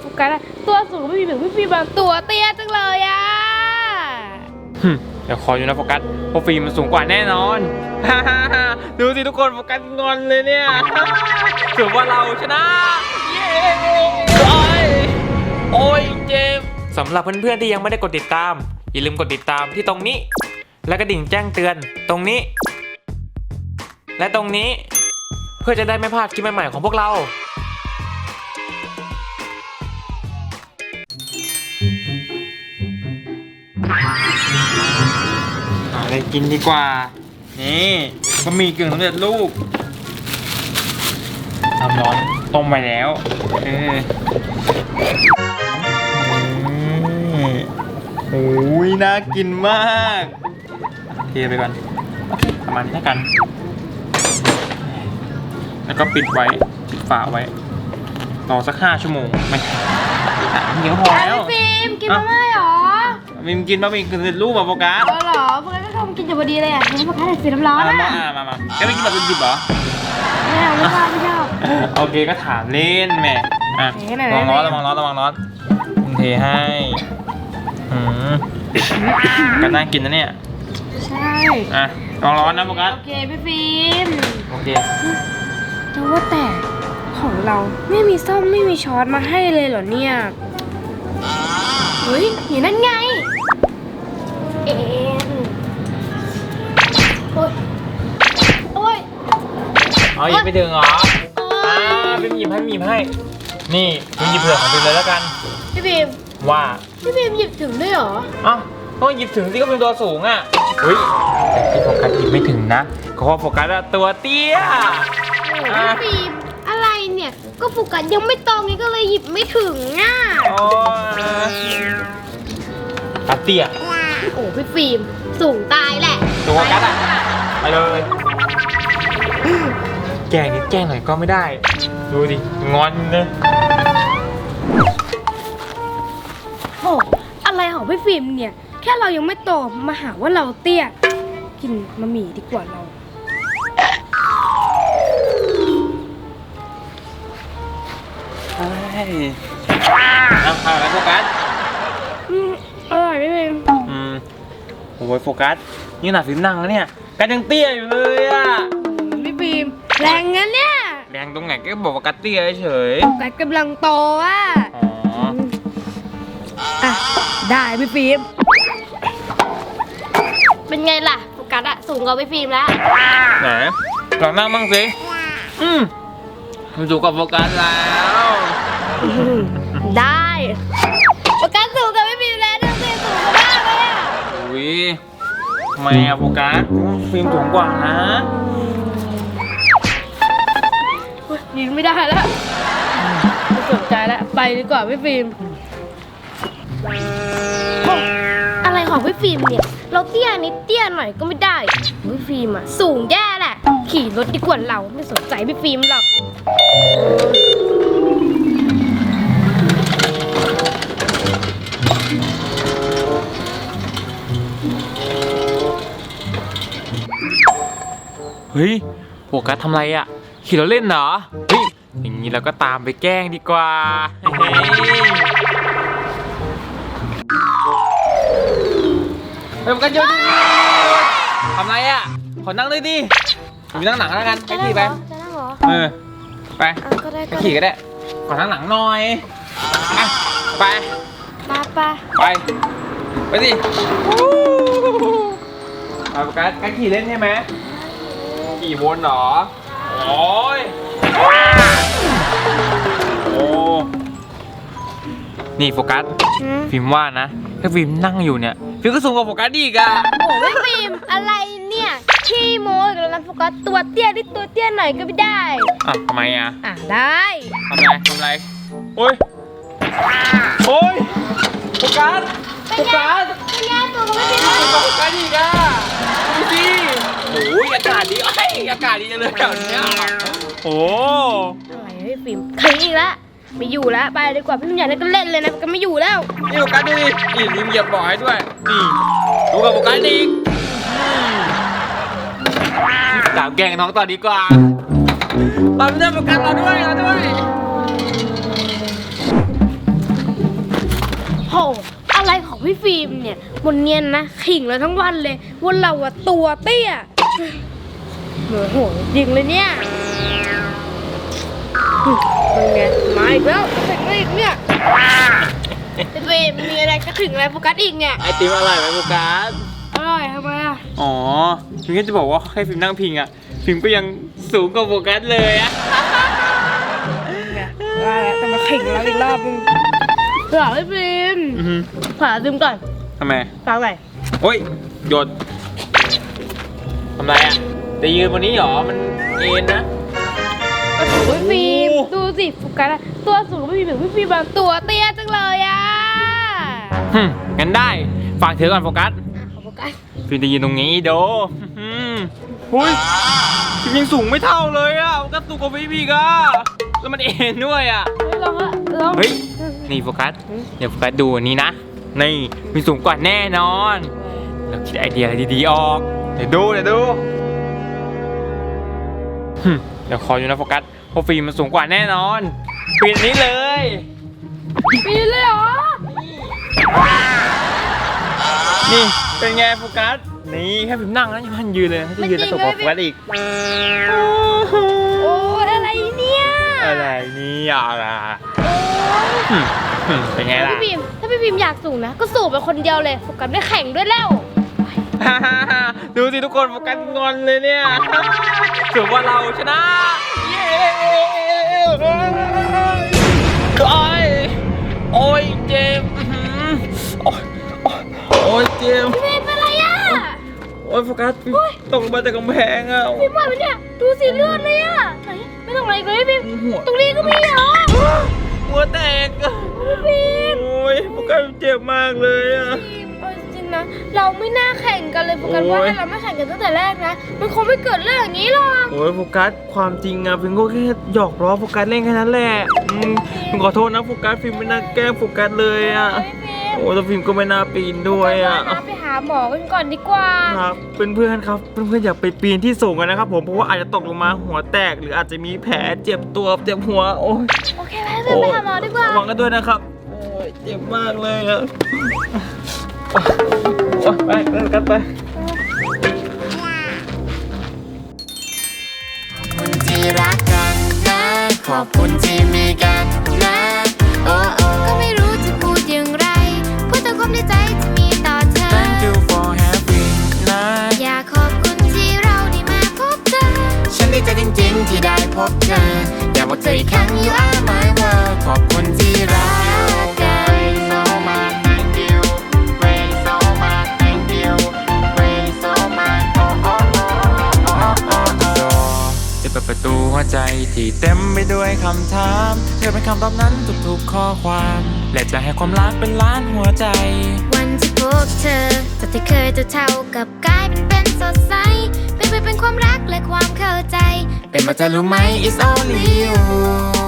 โฟกัสอะตัวสูงไม่มีเหมือนพี่ฟิล์มบางตัวเตี้ยจังเลยอะหึเดี๋ยวคอยดูนะโฟกัสเพราะฟิล์มมันสูงกว่าแน่นอน ดูสิทุกคนโฟกัสงอนเลยเนี่ย ถือว่าเราชนะ เย้โอ้ยโอ้ยเจ็บสำหรับเพื่อนๆที่ยังไม่ได้กดติดตาม อย่าลืมกดติดตามที่ตรงนี้ และกระดิ่งแจ้งเตือนตรงนี้ และตรงนี้ เพื่อจะได้ไม่พลาดคลิปใหม่ๆของพวกเรา หาอะไรกินดีกว่า นี่บะหมี่กึ่งสำเร็จรูปน้ำร้อนต้มไปแล้วเอออืมโอ้ยน่ากินมากเทไปก่อนโอเคประมาณนี้แล้วกัน แล้วก็ปิดไว้ ปิดฝาไว้ รอสักห้าชั่วโมงไม่สามเดียวพอแล้ว ฟิล์มกินมาม่าเหรอ มิมกินบะหมี่กึ่งสำเร็จรูปแบบโฟกัสเออเหรอโฟกัสก็ทำกินอยู่พอดีเลยอะงั้นโฟกัสใส่สีน้ำร้อนมาอะมามามาแกไม่กินแบบดิบๆเหรอ ไม่เอาไม่ชอบไม่ชอบ โอเคก็ถามเล่นแหม่อะเอ๊ะไหนระวังไหนร้อนระวังร้อนระวังร้อนผมเทให้อืมก็น่ากินนะเนี่ยใช่ อะระวังร้อนนะโฟกัสโอเคพี่ฟิล์มโอเคแต่ว่าแต่ของเราไม่มีซ่อมไม่มีช้อนมาให้เลยเหรอเนี่ย เฮ้ยอยู่นั่นไง หยิบไปถึงเหรอโอ๊อ่ายพิมหยิบให้พิมหยิบให้ นี่พิมหยิบเผื่อของพิมเลยแล้วกัน พี่ฟิล์มว่าพี่ฟิล์มหยิบถึงด้วยเหรอเอ้าต้องหยิบถึงสิก็เป็นตัวสูงอะเฮ้ยแต่ที่โฟกัสหยิบไม่ถึงนะเพราะว่าโฟกัสอะตัวเตี้ยอะ พี่ฟิล์มอะไรเนี่ย ก็โฟกัสยังไม่ตรงนี้ก็เลยหยิบไม่ถึงอะโอ้ยตาเตี้ยโอ้พี่ฟิล์มสูงตายแหละตัวโฟกัสอะไปเลย แกล้งนิดแกล้งหน่อยก็ไม่ได้ ดูดิ งอนเลยโอ้อะไรของพี่ฟิล์มเนี่ย แค่เรายังไม่โตมาหาว่าเราเตี้ย กินมะหมี่ดีกว่าเราเอาเอาแล้วโฟกัสอืมอร่อยพี่ฟิล์มอืมโอ้ยโฟกัสนี่หนาฟิล์มนั่งแล้วเนี่ยกันยังเตี้ยอยู่เลยอะพี่ฟิล์ม แรงงั้นเนี่ยแดงตรงไหนก็บอกว่ากัดเตี้ยเฉยกัดกำลังโตอะอ๋ออะ ได้พี่ฟิล์มเป็นไงล่ะโฟกัสอะสูงกว่าพี่ฟิล์มแล้ว ไหนลองนั่งบ้างสิอืมอยู่กับโฟกัสแล้วได้โฟกัสสูงกว่าพี่ฟิล์มแล้วดูสิสูงกว่ามากเลยอะอุ้ยทำไมอะโฟกัสฟิล์มสูงกว่านะ ไม่ได้แล้วไม่สนใจแล้ว ไปดีกว่าพี่ฟิล์มโอ้อะไรของพี่ฟิล์มเนี่ย เราเตี้ยนิดเตี้ยหน่อยก็ไม่ได้ พี่ฟิล์มอะสูงแย่แหละ ขี่รถดีกว่าเราไม่สนใจพี่ฟิล์มหรอก เฮ้ยโฟกัสทำไรอะขี่รถเล่นเหรอเฮ้ย อย่างนี้เราก็ตามไปแกล้งดีกว่าเฮ้ยเฮ้ยโฟกัสเยอะดิทำไรอะขอนั่งด้วยดิอยู่นั่งหลังแล้วกันไปขี่ไปจะนั่งเหรอเออ ไปอะก็ได้ไปก็ขี่ก็ได้ ขอนั่งหลังหน่อยอะไป มาไปไป ไปสิเอาโฟกัสกันขี่เล่นใช่ไหม ขี่วนเหรอ โอ้ย นี่โฟกัสอืมฟิล์มว่านะ ถ้าฟิล์มนั่งอยู่เนี่ยฟิล์มก็สูงกว่าโฟกัสอีกอะโอ้พี่ฟิล์มอะไรเนี่ยขี้โม้อีกแล้วนะโฟกัสตัวเตี้ยนิดตัวเตี้ยหน่อยก็ไม่ได้ อะทำไมอะอะได้ทำไรทำไรโอ้ยโอ้ยโฟกัสโฟกัสเป็นไงตัวก็ไม่เป็นไรสูงกว่าโฟกัสอีกอะดูสิโอ้ยอากาศดีเอ้ยอากาศดีจังเลยแถวเนี้ยโอ้อะไรพี่ฟิล์มทิ้งอีกแล้ว ไม่อยู่แล้วไปดีกว่าพี่ฟิล์มอยากเล่นก็เล่นเลยนะก็ไม่อยู่แล้วนี่โฟกัสดูดินี่ลิมเหยียบบ่อให้ด้วยนี่ดูกับโฟกัสอีกอืมตามแกล้งน้องต่อดีกว่าเราไม่ได้โฟกัสเราด้วยเราด้วยอะไรของพี่ฟิล์มเนี่ยวันเนียนนะขิงเลยทั้งวันเลยว่าเราอะตัวเตี้ยโอ้โหจริงเลยเนี่ย เป็นไงมาอีกแล้วถึงอะไรอีกเนี่ยพี่ฟิล์มมีอะไรจะถึงอะไรโฟกัสอีกเนี่ย ไอติมอร่อยไหมโฟกัส อร่อยทำไมอะอ๋อพิมก็จะบอกว่าให้พิมนั่งพิงอะ พิมก็ยังสูงกว่าโฟกัสเลยอะว่าแล้วแต่มาขิงเราอีกรอบนึงเผื่อพี่ฟิล์มอือฮึผ่าซึมก่อนทำไม ฟังหน่อยโอ้ยหยดทำไรอะจะยืนบนนี้เหรอ มันเอ็นนะ โอ้โหพี่ฟิล์มโอ้โหดู สิโฟกัสอะตัวสูงกว่าพี่ฟิล์มพี่ฟิล์มแบบตัวเตี้ยจังเลยอะหึงั้นได้ ฝากเธอก่อนโฟกัสอะขอโฟกัสพิมจะยืนตรงนี้โดอืมหุ้ยพิมยังสูงไม่เท่าเลยอะโฟกัสสูงกว่าพี่พีกอะแล้วมันเอ็นด้วยอะเฮ้ยลองอะลองเฮ้ย นี่โฟกัส เดี๋ยวโฟกัสดูอันนี้นะ นี่มีสูงกว่าแน่นอน เราคิดไอเดียอะไรดีๆออก เดี๋ยวดูเดี๋ยวดูหึเดี๋ยวคอยอยู่นะโฟกัส เพราะฟิล์มมันสูงกว่าแน่นอนปีนอันนี้เลยปีนเลยเหรอ นี่เป็นไงโฟกัสนี่แค่ฟิล์มนั่งแล้วยังมันยืนเลยนะถ้าจะยืนแล้วสูงกว่าโฟกัสอีกโอ้ยอะไรเนี่ยอะไรนี่อะไรหึหึเป็นไงล่ะพี่ฟิล์มถ้าพี่ฟิล์มอยากสูงนะ ก็สูงเป็นคนเดียวเลยโฟกัสได้แข่งด้วยแล้ว ฮ่าฮ่าฮ่าดูสิทุกคนโฟกัสงอนเลยเนี่ยถือว่าเราชนะเย้ โอ้ยเจมโอ้ยเจมพี่ฟิล์เป็นไรอะโอ้ยโฟกัสตกลงมาจากกำแพงอะพี่บอยเป็นเนี่ยดูสิเลือดเลยอะไหนไม่ต้องอะไรเลยพี่ตรงนี้ก็มีเหรอหัวแตกอะพี่โอ้ยโฟกัสเจ็บมากเลยอะ นะ เราไม่น่าแข่งกันเลยโฟกัสโอ้ว่ายถ้าเราไม่แข่งกันตั้งแต่แรกนะ มันคงไม่เกิดเรื่องอย่างนี้หรอกโอ้ยโฟกัสความจริงอะฟิล์มก็แค่หยอกล้อโฟกัสเล่นแค่นั้นแหละอืมฟิล์มขอโทษนะโฟกัสฟิล์มไม่น่าแกล้งโฟกัสเลยอะพี่ฟิล์มโอ้แต่ฟิล์มก็ไม่น่าปีนด้วยอะโฟกัสว่านะไปหาหมอกันก่อนดีกว่า ครับเพื่อนๆครับเพื่อนๆอย่าไปปีนที่สูงกันนะครับผมเพราะว่าอาจจะตกลงมาหัวแตกหรืออาจจะมีแผลเจ็บตัวเจ็บหัวโอ้ยโอเคไปไปไปหาหมอดีกว่า ระวังกันด้วยนะครับโอ้ยเจ็บมากเลยอะโอ้ย ไปไปกันไปคุณที่รักกันนะ ขอบคุณที่มีกันนะ โอ้โอ้ก็ไม่รู้จะพูดอย่างไร พูดแต่ความในใจที่มีต่อเธอ Thank you for having นะอยากขอบคุณที่เราได้มาพบเธอ ฉันดีใจจริงๆที่ได้พบเธอ หัวใจที่เต็มไปด้วยคำถามเธอเป็นคำตอบนั้นทุกๆข้อความ และจะให้ความรักเป็นล้านหัวใจ วันที่พบเธอจากที่เคยจะเท่ากับกลายเป็นเป็นสดใสเป็นไปเป็นความรักและความเข้าใจ เป็นมาเธอรู้ไหม it's only you